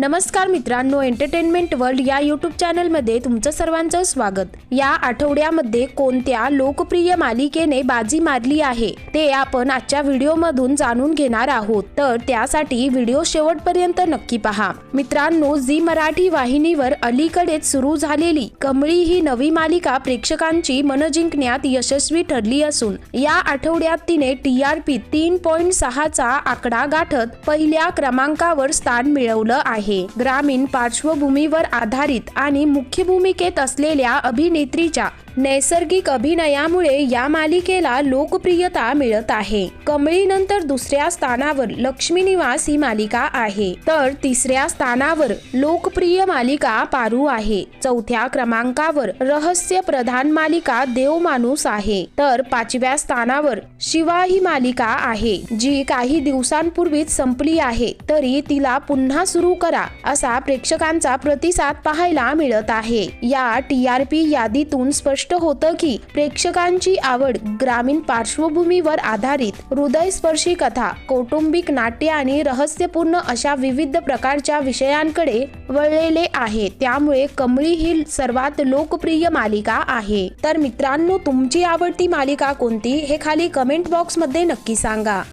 नमस्कार मित्रांनो entertainment world या यूट्यूब चॅनलमध्ये तुमचं सर्वांचं स्वागत. या आठवड्यामध्ये कोणत्या लोकप्रिय मालिकेने बाजी मारली आहे ते आपण आजच्या व्हिडिओमधून जाणून घेणार आहोत. तर त्यासाठी व्हिडिओ शेवटपर्यंत नक्की पहा. मित्रांनो झी मराठी वाहिनीवर अलीकडेच सुरू झालेली कमळी ही नवी मालिका प्रेक्षकांची मन जिंकण्यात यशस्वी ठरली असून या आठवड्यात तिने टीआरपी तीन पॉईंट सहाचा आकडा गाठत पहिल्या क्रमांकावर स्थान मिळवलं आहे. ग्रामीण पार्श्वभूमीवर आधारित आणि मुख्य भूमिकेत असलेल्या अभिनेत्रीच्या नैसर्गिक अभिनयामुळे या मालिकेला लोकप्रियता मिळत आहे. कमळीनंतर दुसऱ्या स्थानावर लक्ष्मी निवास ही मालिका आहे. तर तिसऱ्या स्थानावर लोकप्रिय मालिका पारू आहे. चौथ्या क्रमांकावर रहस्य प्रधान मालिका देव माणूस आहे. तर पाचव्या स्थानावर शिवा ही मालिका आहे. जी काही दिवसांपूर्वीच संपली आहे तरी तिला पुन्हा सुरू करा असा प्रेक्षकांचा प्रतिसाद पाहायला मिळत आहे. या टी आर पी यादीतून स्पष्ट स्पष्ट होतं की प्रेक्षकांची आवड ग्रामीण पार्श्वभूमीवर आधारित हृदयस्पर्शी कथा कौटुंबिक नाट्य आणि रहस्यपूर्ण अशा विविध प्रकारच्या विषयांकडे वळलेले आहे. त्यामुळे कमळी ही सर्वात लोकप्रिय मालिका आहे. तर मित्रांनो तुमची आवडती मालिका कोणती? हे खाली कमेंट बॉक्समध्ये नक्की सांगा.